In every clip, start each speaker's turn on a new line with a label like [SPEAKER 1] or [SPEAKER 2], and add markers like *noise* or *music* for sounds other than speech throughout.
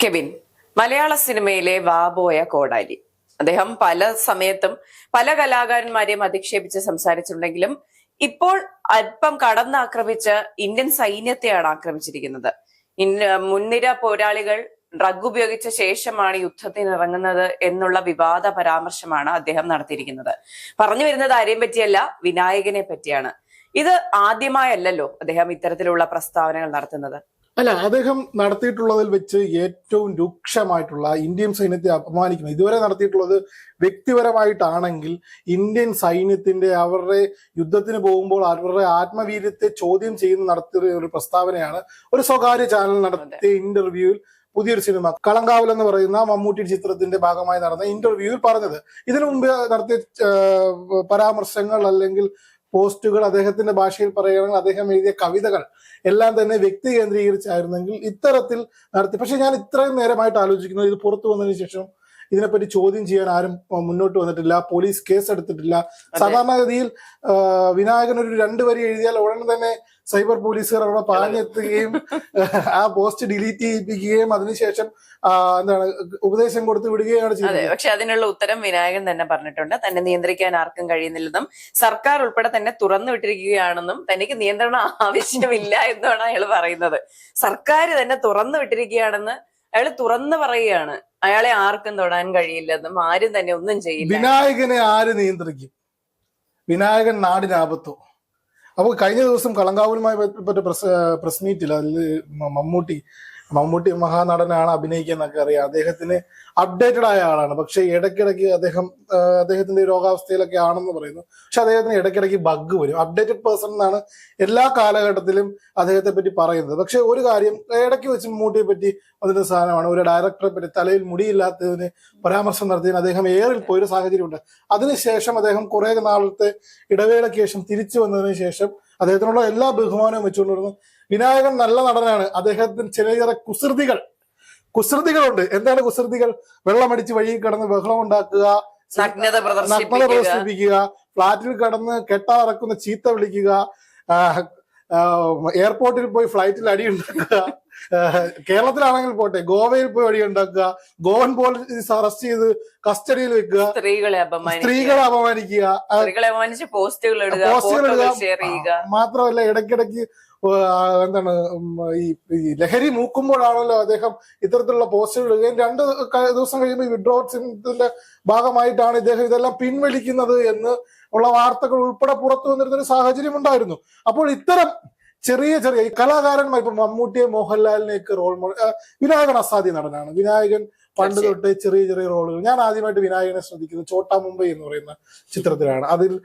[SPEAKER 1] Kevin മലയാള സിനിമയിലെ വാബോയ കോടാലി. അദ്ദേഹം പല സമയത്തും പല കലാകാരന്മാരെയും അധിക്ഷേപിച്ച് സംസാരിച്ചിട്ടുണ്ടെങ്കിലും ഇപ്പോൾ അല്പം കടന്നാക്രമിച്ച് ഇന്ത്യൻ സൈന്യത്തെയാണ് ആക്രമിച്ചിരിക്കുന്നത്. മുൻനിര പോരാളികൾ ഡ്രഗ് ഉപയോഗിച്ച ശേഷമാണ് യുദ്ധത്തിന് ഇറങ്ങുന്നത് എന്നുള്ള വിവാദ പരാമർശമാണ് അദ്ദേഹം നടത്തിയിരിക്കുന്നത്. പറഞ്ഞു വരുന്നത് ആരെയും പറ്റിയല്ല വിനായകനെ പറ്റിയാണ്. ഇത് ആദ്യമായല്ലോ അദ്ദേഹം ഇത്തരത്തിലുള്ള പ്രസ്താവനകൾ നടത്തുന്നത്.
[SPEAKER 2] അല്ല അദ്ദേഹം നടത്തിയിട്ടുള്ളതിൽ വെച്ച് ഏറ്റവും രൂക്ഷമായിട്ടുള്ള ഇന്ത്യൻ സൈന്യത്തെ അപമാനിക്കുന്നത് ഇതുവരെ നടത്തിയിട്ടുള്ളത് വ്യക്തിപരമായിട്ടാണെങ്കിൽ ഇന്ത്യൻ സൈന്യത്തിന്റെ അവരുടെ യുദ്ധത്തിന് പോകുമ്പോൾ അവരുടെ ആത്മവീര്യത്തെ ചോദ്യം ചെയ്യുന്ന നടത്തിയ ഒരു പ്രസ്താവനയാണ് ഒരു സ്വകാര്യ ചാനൽ നടത്തിയ ഇന്റർവ്യൂവിൽ പുതിയൊരു സിനിമ. കളങ്കാവൽ എന്ന് പറയുന്ന മമ്മൂട്ടി ചിത്രത്തിന്റെ ഭാഗമായി നടന്ന ഇന്റർവ്യൂവിൽ പറഞ്ഞത്. ഇതിനു മുമ്പ് നടത്തിയ പരാമർശങ്ങൾ അല്ലെങ്കിൽ പോസ്റ്റുകൾ അദ്ദേഹത്തിന്റെ ഭാഷയിൽ പറയുകയാണെങ്കിൽ അദ്ദേഹം എഴുതിയ കവിതകൾ എല്ലാം തന്നെ വ്യക്തി കേന്ദ്രീകരിച്ചായിരുന്നെങ്കിൽ ഇത്തരത്തിൽ നടത്തി പക്ഷെ ഞാൻ ഇത്രയും നേരമായിട്ട് ആലോചിക്കുന്നത് ഇത് പുറത്തു വന്നതിന് ശേഷം ഇതിനെപ്പറ്റി ചോദ്യം ചെയ്യാൻ ആരും മുന്നോട്ട് വന്നിട്ടില്ല. പോലീസ് കേസ് എടുത്തിട്ടില്ല സാധാരണഗതിയിൽ വിനായകൻ ഒരു രണ്ട് വരി എഴുതിയാൽ ഉടൻ തന്നെ സൈബർ പോലീസുകാർ അവിടെ പാഞ്ഞെത്തുകയും ആ പോസ്റ്റ് ഡിലീറ്റ് ചെയ്യിപ്പിക്കുകയും അതിനുശേഷം എന്താണ് ഉപദേശം കൊടുത്ത് വിടുകയാണ് ചെയ്യുന്നത്
[SPEAKER 1] പക്ഷെ അതിനുള്ള ഉത്തരം വിനായകൻ തന്നെ പറഞ്ഞിട്ടുണ്ട്. തന്നെ നിയന്ത്രിക്കാൻ ആർക്കും കഴിയുന്നില്ലെന്നും സർക്കാർ ഉൾപ്പെടെ തന്നെ തുറന്നു വിട്ടിരിക്കുകയാണെന്നും തനിക്ക് നിയന്ത്രണം ആവശ്യമില്ല *laughs* എന്നാണ് അയാൾ പറയുന്നത്. സർക്കാർ തന്നെ തുറന്നു വിട്ടിരിക്കുകയാണെന്ന് അയാൾ തുറന്നു പറയുകയാണ് അയാളെ ആർക്കും തൊടാൻ കഴിയില്ലെന്നും ആരും തന്നെ ഒന്നും ചെയ്യില്ല.
[SPEAKER 2] വിനായകനെ ആര് നിയന്ത്രിക്കും? വിനായകൻ നാടിനാപത്തോ അപ്പോൾ കഴിഞ്ഞ ദിവസം കളങ്കാവലുമായി ബന്ധപ്പെട്ട പ്രസ് പ്രസ് മീറ്റിൽ അതിൽ മമ്മൂട്ടി മമ്മൂട്ടി മഹാനടനാണ് അഭിനയിക്കുന്നൊക്കെ അറിയാം. അദ്ദേഹത്തിന് അപ്ഡേറ്റഡ് ആയ ആളാണ്. പക്ഷെ ഇടയ്ക്കിടയ്ക്ക് അദ്ദേഹം അദ്ദേഹത്തിന്റെ രോഗാവസ്ഥയിലൊക്കെ ആണെന്ന് പറയുന്നു. പക്ഷെ അദ്ദേഹത്തിന് ഇടയ്ക്കിടയ്ക്ക് ബഗ് വരും. അപ്ഡേറ്റഡ് പേഴ്സൺ എന്നാണ് എല്ലാ കാലഘട്ടത്തിലും അദ്ദേഹത്തെ പറ്റി പറയുന്നത്. പക്ഷെ ഒരു കാര്യം ഇടയ്ക്ക് വെച്ച് മമ്മൂട്ടിയെ പറ്റി അതിന്റെ സാധനമാണ്. ഒരു ഡയറക്ടറെ പറ്റി തലയിൽ മുടിയില്ലാത്തതിന് പരാമർശം നടത്തിയതിന് അദ്ദേഹം ഏറിൽ പോയൊരു സാഹചര്യമുണ്ട്. അതിനുശേഷം അദ്ദേഹം കുറെ നാളത്തെ ഇടവേളയ്ക്ക് ശേഷം തിരിച്ചു വന്നതിന് ശേഷം അദ്ദേഹത്തിനുള്ള എല്ലാ ബഹുമാനവും വെച്ചുകൊണ്ടിരുന്നു. വിനായകൻ നല്ല നടനാണ്. അദ്ദേഹത്തിന് ചില ചില കുസൃതികൾ. കുസൃതികളുണ്ട്. എന്താണ് കുസൃതികൾ? വെള്ളമടിച്ച് വഴിയിൽ കിടന്ന് ബഹളം ഉണ്ടാക്കുക
[SPEAKER 1] നഗ്നത പ്രദർശിപ്പിക്കുക.
[SPEAKER 2] ഫ്ളാറ്റിൽ കിടന്ന് കെട്ടാറക്കുന്ന ചീത്ത വിളിക്കുക എയർപോർട്ടിൽ പോയി ഫ്ലൈറ്റിൽ അടി ഉണ്ടാക്കുക കേരളത്തിലാണെങ്കിൽ പോട്ടെ ഗോവയിൽ പോയി അടി ഉണ്ടാക്കുക ഗോവൻ പോലീസ് അറസ്റ്റ് ചെയ്ത് കസ്റ്റഡിയിൽ വെക്കുക
[SPEAKER 1] സ്ത്രീകളെ അപമാനിക്കുക.
[SPEAKER 2] സ്ത്രീകളെ അപമാനിക്കുക
[SPEAKER 1] സ്ത്രീകളെ അപമാനിച്ച് പോസ്റ്റുകൾ ഇടുക
[SPEAKER 2] മാത്രമല്ല ഇടയ്ക്കിടയ്ക്ക് എന്താണ് ഈ ലഹരി മൂക്കുമ്പോഴാണല്ലോ അദ്ദേഹം ഇത്തരത്തിലുള്ള പോസ്റ്റുകൾ ഇടുകയും രണ്ട് ദിവസം കഴിയുമ്പോൾ വിഡ്രോ സിന്റെ ഭാഗമായിട്ടാണ് ഇദ്ദേഹം ഇതെല്ലാം പിൻവലിക്കുന്നത് എന്ന് ഉള്ള വാർത്തകൾ ഉൾപ്പെടെ പുറത്തു വന്നിരുന്ന ഒരു സാഹചര്യം ഉണ്ടായിരുന്നു. അപ്പോൾ ഇത്തരം ചെറിയ ചെറിയ കലാകാരന്മാർ ഇപ്പൊ മമ്മൂട്ടിയെ മോഹൻലാലിനെയൊക്കെ റോൾ മോഡൽ വിനായകൻ അസാദി നടനാണ്. വിനായകൻ പണ്ട് തൊട്ട് ചെറിയ ചെറിയ റോളുകൾ ഞാൻ ആദ്യമായിട്ട് വിനായകനെ ശ്രദ്ധിക്കുന്നത് ചോട്ടാ മുംബൈ എന്ന് പറയുന്ന ചിത്രത്തിലാണ്. അതിൽ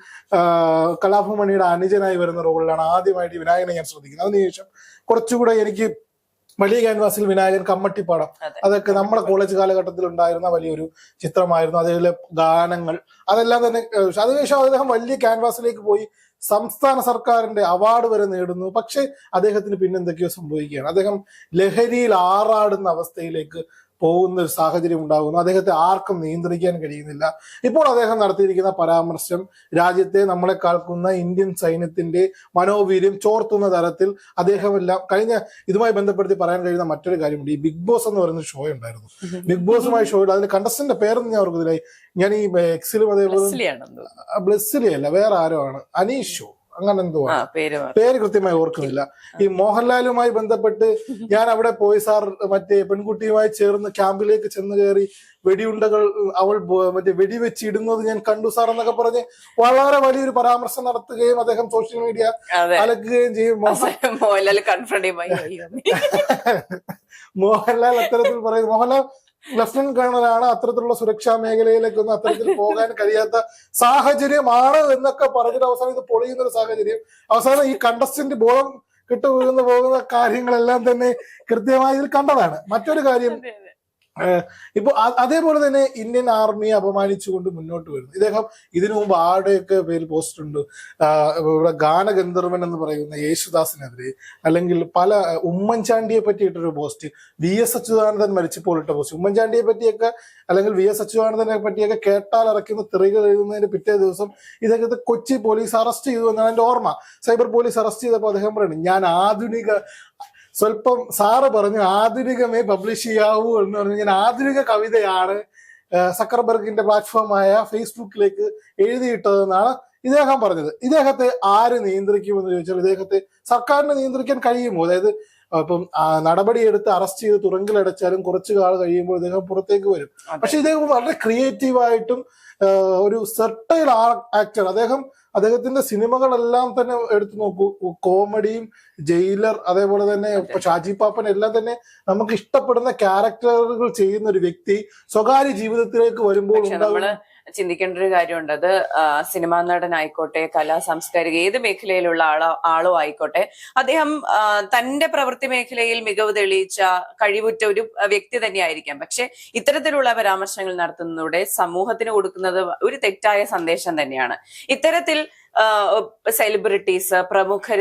[SPEAKER 2] കലാഭമണിയുടെ അനുജനായി വരുന്ന റോളിലാണ് ആദ്യമായിട്ട് വിനായകനെ ഞാൻ ശ്രദ്ധിക്കുന്നത്. അതിനുശേഷം കുറച്ചുകൂടെ എനിക്ക് വലിയ ക്യാൻവാസിൽ വിനായകൻ കമ്മട്ടിപ്പാടം.
[SPEAKER 1] അതെ.
[SPEAKER 2] അതൊക്കെ നമ്മുടെ കോളേജ് കാലഘട്ടത്തിൽ ഉണ്ടായിരുന്ന വലിയൊരു ചിത്രമായിരുന്നു. അതിലെ ഗാനങ്ങൾ. അതെല്ലാം തന്നെ അതിനുശേഷം അദ്ദേഹം വലിയ ക്യാൻവാസിലേക്ക് പോയി സംസ്ഥാന സർക്കാരിന്റെ അവാർഡ് വരെ നേടുന്നു. പക്ഷെ അദ്ദേഹത്തിന് പിന്നെന്തൊക്കെയോ സംഭവിക്കുകയാണ്. അദ്ദേഹം ലഹരിയിൽ ആറാടുന്ന അവസ്ഥയിലേക്ക് പോകുന്ന ഒരു സാഹചര്യം ഉണ്ടാകുന്നു. അദ്ദേഹത്തെ ആർക്കും നിയന്ത്രിക്കാൻ കഴിയുന്നില്ല. ഇപ്പോൾ അദ്ദേഹം നടത്തിയിരിക്കുന്ന പരാമർശം രാജ്യത്തെ നമ്മളെ കാൽക്കുന്ന ഇന്ത്യൻ സൈന്യത്തിന്റെ മനോവീര്യം ചോർത്തുന്ന തരത്തിൽ അദ്ദേഹം എല്ലാം കഴിഞ്ഞ ഇതുമായി ബന്ധപ്പെടുത്തി പറയാൻ കഴിയുന്ന മറ്റൊരു കാര്യമുണ്ട്. ഈ ബിഗ് ബോസ് എന്ന് പറയുന്ന ഷോ ഉണ്ടായിരുന്നു. ബിഗ് ബോസുമായി ഷോ അതിന്റെ കണ്ടസ്റ്റന്റ് പേരൊന്നും ഞാൻ ഓർക്കുന്നില്ല. ഞാൻ ഈ എക്സിലും അതേപോലെ ബ്ലെസ്സിലി അല്ല വേറെ ആരോ ആണ്. അനീഷ്. ഷോ അങ്ങനെ എന്തോ
[SPEAKER 1] പേര്
[SPEAKER 2] കൃത്യമായി ഓർക്കുന്നില്ല. ഈ മോഹൻലാലുമായി ബന്ധപ്പെട്ട് ഞാൻ അവിടെ പോയി സാർ മറ്റേ പെൺകുട്ടിയുമായി ചേർന്ന് ക്യാമ്പിലേക്ക് ചെന്ന് കയറി വെടിയുണ്ടകൾ അവൾ മറ്റേ വെടിവെച്ചിടുന്നത് ഞാൻ കണ്ടു സാർ എന്നൊക്കെ പറഞ്ഞ് വളരെ വലിയൊരു പരാമർശം നടത്തുകയും അദ്ദേഹം സോഷ്യൽ മീഡിയ അലക്കുകയും ചെയ്യും.
[SPEAKER 1] മോഹൻലാൽ *laughs*
[SPEAKER 2] മോഹൻലാൽ അത്തരത്തിൽ പറയുന്നു. മോഹൻലാൽ ലഫ്റ്റനന്റ് കേണലാണ് അത്തരത്തിലുള്ള സുരക്ഷാ മേഖലയിലേക്കൊന്നും അത്തരത്തിൽ പോകാൻ കഴിയാത്ത സാഹചര്യമാണ് എന്നൊക്കെ പറഞ്ഞിട്ട് അവസാനം ഇത് പൊളിയുന്ന ഒരു സാഹചര്യം. അവസാനം ഈ കണ്ടസ്റ്റന്റ് ബോധം കിട്ടു വീഴുന്ന പോകുന്ന കാര്യങ്ങളെല്ലാം തന്നെ കൃത്യമായി ഇതിൽ കണ്ടതാണ്. മറ്റൊരു കാര്യം ഇപ്പൊ അതേപോലെ തന്നെ ഇന്ത്യൻ ആർമിയെ അപമാനിച്ചുകൊണ്ട് മുന്നോട്ട് വരുന്നു. ഇദ്ദേഹം ഇതിനു മുമ്പ് ആരുടെയൊക്കെ പേര് പോസ്റ്റ് ഉണ്ട്? ഇവിടെ ഗാനഗന്ധർവൻ എന്ന് പറയുന്ന യേശുദാസിനെതിരെ അല്ലെങ്കിൽ പല ഉമ്മൻചാണ്ടിയെ പറ്റിയിട്ടൊരു പോസ്റ്റ് വി എസ് അച്യുതാനന്ദൻ മരിച്ചപ്പോൾ ഇട്ട പോസ്റ്റ്. ഉമ്മൻചാണ്ടിയെ പറ്റിയൊക്കെ അല്ലെങ്കിൽ വി എസ് അച്യുതാനന്ദനെ പറ്റിയൊക്കെ കേട്ടാൽ ഇറക്കുന്ന തെറികൾ എഴുതുന്നതിന് പിറ്റേ ദിവസം ഇദ്ദേഹത്തെ കൊച്ചി പോലീസ് അറസ്റ്റ് ചെയ്തു എന്നാണ് എന്റെ ഓർമ്മ. സൈബർ പോലീസ് അറസ്റ്റ് ചെയ്തപ്പോൾ അദ്ദേഹം പറയുന്നത് ഞാൻ ആധുനിക സ്വല്പം സാറ് പറഞ്ഞു ആധുനികമേ പബ്ലിഷ് ചെയ്യാവൂ എന്ന് പറഞ്ഞു ഞാൻ ആധുനിക കവിതയാണ് സക്കർബർഗിന്റെ പ്ലാറ്റ്ഫോമായ ഫേസ്ബുക്കിലേക്ക് എഴുതിയിട്ടതെന്നാണ് ഇദ്ദേഹം പറഞ്ഞത്. ഇദ്ദേഹത്തെ ആര് നിയന്ത്രിക്കുമെന്ന് ചോദിച്ചാൽ ഇദ്ദേഹത്തെ സർക്കാരിനെ നിയന്ത്രിക്കാൻ കഴിയുമോ? അതായത് ഇപ്പം ആ, നടപടിയെടുത്ത് അറസ്റ്റ് ചെയ്ത് തുറങ്കിലടച്ചാലും കുറച്ചു കാലം കഴിയുമ്പോൾ ഇദ്ദേഹം പുറത്തേക്ക് വരും. പക്ഷെ ഇദ്ദേഹം വളരെ ക്രിയേറ്റീവായിട്ടും ഒരു സെർട്ടൈൽ ആക്ടർ അദ്ദേഹം അദ്ദേഹത്തിന്റെ സിനിമകളെല്ലാം തന്നെ എടുത്തു നോക്കൂ. കോമഡിയും ജയിലർ അതേപോലെ തന്നെ ഷാജി പാപ്പൻ എല്ലാം തന്നെ നമുക്ക് ഇഷ്ടപ്പെടുന്ന ക്യാരക്ടറുകൾ ചെയ്യുന്ന ഒരു വ്യക്തി സ്വകാര്യ ജീവിതത്തിലേക്ക് വരുമ്പോൾ ഉണ്ടാകുന്ന
[SPEAKER 1] ചിന്തിക്കേണ്ട ഒരു കാര്യമുണ്ട്. അത് സിനിമാ നടൻ ആയിക്കോട്ടെ കലാ സാംസ്കാരിക ഏത് മേഖലയിലുള്ള ആളോ ആളോ ആയിക്കോട്ടെ അദ്ദേഹം തന്റെ പ്രവൃത്തി മേഖലയിൽ മികവ് തെളിയിച്ച കഴിവുറ്റ ഒരു വ്യക്തി തന്നെയായിരിക്കാം. പക്ഷെ ഇത്തരത്തിലുള്ള പരാമർശങ്ങൾ നടത്തുന്നതിലൂടെ സമൂഹത്തിന് കൊടുക്കുന്നത് ഒരു തെറ്റായ സന്ദേശം തന്നെയാണ്. ഇത്തരത്തിൽ സെലിബ്രിറ്റീസ് പ്രമുഖർ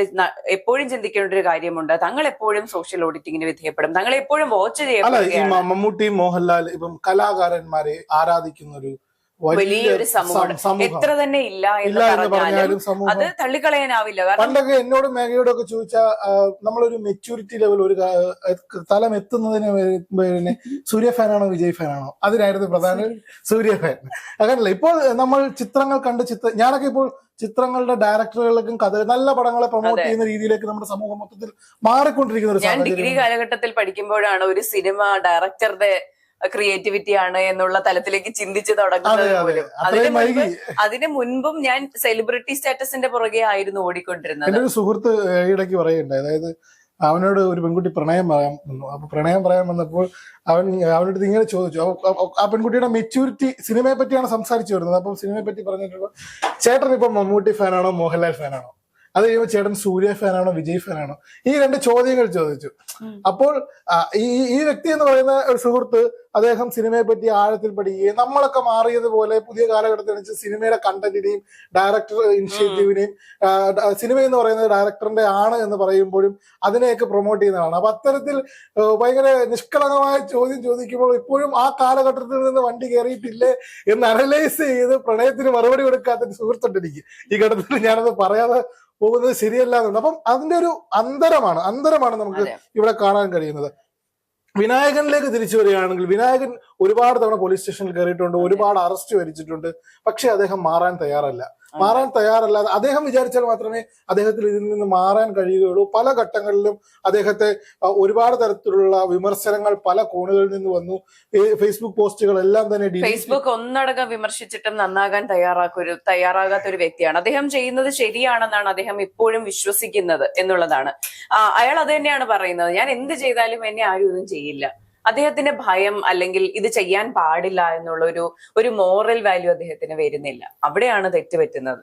[SPEAKER 1] എപ്പോഴും ചിന്തിക്കേണ്ട ഒരു കാര്യമുണ്ട്. തങ്ങൾ എപ്പോഴും സോഷ്യൽ ഓഡിറ്റിങ്ങിന് വിധേയപ്പെടും. തങ്ങൾ എപ്പോഴും വാച്ച് ചെയ്യപ്പെടുകയാണ്.
[SPEAKER 2] മമ്മൂട്ടി മോഹൻലാൽ ഇപ്പം കലാകാരന്മാരെ ആരാധിക്കുന്ന ഒരു
[SPEAKER 1] വലിയൊരു സമൂഹം. എത്ര തന്നെ ഇല്ല എന്ന്
[SPEAKER 2] ഇല്ല എന്ന്
[SPEAKER 1] പറഞ്ഞാലും
[SPEAKER 2] സമൂഹം.
[SPEAKER 1] അത് തള്ളിക്കളയാനാവില്ല.
[SPEAKER 2] പണ്ടൊക്കെ എന്നോട് മേഘയോടൊക്കെ ചോദിച്ചാൽ നമ്മളൊരു മെച്യൂരിറ്റി ലെവൽ ഒരു തലം എത്തുന്നതിന് പിന്നെ സൂര്യ ഫാനാണോ വിജയ് ഫാനാണോ? അതിനായിരുന്നു പ്രധാന സൂര്യ ഫാൻ. അങ്ങനല്ല ഇപ്പോൾ നമ്മൾ ചിത്രങ്ങൾ കണ്ട് ചിത്ര ഞാനൊക്കെ ഇപ്പോൾ ചിത്രങ്ങളുടെ ഡയറക്ടറുകളിലേക്കും കഥ നല്ല പടങ്ങളെ പ്രൊമോട്ട് ചെയ്യുന്ന രീതിയിലേക്ക് നമ്മുടെ സമൂഹം മൊത്തത്തിൽ മാറിക്കൊണ്ടിരിക്കുന്ന ഒരു
[SPEAKER 1] ഡിഗ്രി കാലഘട്ടത്തിൽ പഠിക്കുമ്പോഴാണ് ഒരു സിനിമ ഡയറക്ടറുടെ ക്രിയേറ്റിവിറ്റി ആണ് എന്നുള്ള തലത്തിലേക്ക് ചിന്തിച്ചു തുടങ്ങുന്നത് പോലും. അതിന് മുൻപ് അതിന് മുൻപും ഞാൻ സെലിബ്രിറ്റി സ്റ്റാറ്റസിന്റെ പുറകെ ആയിരുന്നു ഓടിക്കൊണ്ടിരുന്നത്.
[SPEAKER 2] എന്റെ ഒരു സുഹൃത്ത് ഇടയ്ക്ക് പറയുന്നുണ്ട് അതായത് അവനോട് ഒരു പെൺകുട്ടി പ്രണയം പറയാൻ വന്നു അപ്പൊ പ്രണയം പറയാൻ വന്നപ്പോൾ അവൻ അവനോട് ഇങ്ങനെ ചോദിച്ചു. ആ- ആ പെൺകുട്ടിയുടെ മെച്യൂരിറ്റി സിനിമയെ പറ്റിയാണ് സംസാരിച്ചു വരുന്നത്. അപ്പം സിനിമയെ പറ്റി പറഞ്ഞിട്ടുള്ള ചേട്ടൻ ഇപ്പൊ മമ്മൂട്ടി ഫാനാണോ മോഹൻലാൽ ഫാനാണോ അത് കഴിയുമ്പോൾ ചേട്ടൻ സൂര്യ ഫാനാണോ വിജയ് ഫാനാണോ? ഈ രണ്ട് ചോദ്യങ്ങൾ ചോദിച്ചു. അപ്പോൾ ഈ ഈ വ്യക്തി എന്ന് പറയുന്ന ഒരു സുഹൃത്ത് അദ്ദേഹം സിനിമയെ പറ്റി ആഴത്തിൽ പഠിക്കുകയും നമ്മളൊക്കെ മാറിയതുപോലെ പുതിയ കാലഘട്ടത്തിൽ സിനിമയുടെ കണ്ടന്റിനെയും ഡയറക്ടർ ഇനിഷ്യേറ്റീവിനെയും സിനിമ എന്ന് പറയുന്നത് ഡയറക്ടറിന്റെ ആണ് എന്ന് പറയുമ്പോഴും അതിനെയൊക്കെ പ്രൊമോട്ട് ചെയ്യുന്നതാണ് അപ്പൊ അത്തരത്തിൽ ഭയങ്കര നിഷ്കളങ്കമായ ചോദ്യം ചോദിക്കുമ്പോൾ ഇപ്പോഴും ആ കാലഘട്ടത്തിൽ നിന്ന് വണ്ടി കയറിയിട്ടില്ലേ എന്ന് അനലൈസ് ചെയ്ത് പ്രണയത്തിന് മറുപടി കൊടുക്കാത്ത സുഹൃത്തുണ്ട് എനിക്ക്. ഈ ഘട്ടത്തിൽ ഞാനത് പറയാതെ പോകുന്നത് ശരിയല്ല എന്നുണ്ട്. അപ്പം അതിന്റെ ഒരു അന്തരമാണ് അന്തരമാണ് നമുക്ക് ഇവിടെ കാണാൻ കഴിയുന്നത്. വിനായകനിലേക്ക് തിരിച്ചു വരികയാണെങ്കിൽ വിനായകൻ ഒരുപാട് തവണ പോലീസ് സ്റ്റേഷനിൽ കയറിയിട്ടുണ്ട് ഒരുപാട് അറസ്റ്റ് വരിച്ചിട്ടുണ്ട്. പക്ഷെ അദ്ദേഹം മാറാൻ തയ്യാറല്ല. മാറാൻ തയ്യാറല്ലാതെ അദ്ദേഹം വിചാരിച്ചാൽ മാത്രമേ അദ്ദേഹത്തിൽ ഇതിൽ നിന്ന് മാറാൻ കഴിയുകയുള്ളൂ. പല ഘട്ടങ്ങളിലും അദ്ദേഹത്തെ ഒരുപാട് തരത്തിലുള്ള വിമർശനങ്ങൾ പല കോണുകളിൽ നിന്ന് വന്നു. ഫേസ്ബുക്ക് പോസ്റ്റുകൾ എല്ലാം തന്നെ
[SPEAKER 1] ഫേസ്ബുക്ക് ഒന്നടങ്കം വിമർശിച്ചിട്ടും നന്നാകാൻ തയ്യാറാക്കൊരു തയ്യാറാകാത്ത ഒരു വ്യക്തിയാണ്. അദ്ദേഹം ചെയ്യുന്നത് ശരിയാണെന്നാണ് അദ്ദേഹം ഇപ്പോഴും വിശ്വസിക്കുന്നത് എന്നുള്ളതാണ്. അയാൾ അത് തന്നെയാണ് പറയുന്നത്. ഞാൻ എന്ത് ചെയ്താലും എന്നെ ആരും ഒന്നും ചെയ്യില്ല. അദ്ദേഹത്തിന്റെ ഭയം അല്ലെങ്കിൽ ഇത് ചെയ്യാൻ പാടില്ല എന്നുള്ള ഒരു ഒരു മോറൽ വാല്യൂ അദ്ദേഹത്തിന് വരുന്നില്ല. അവിടെയാണ് തെറ്റ് പറ്റുന്നത്.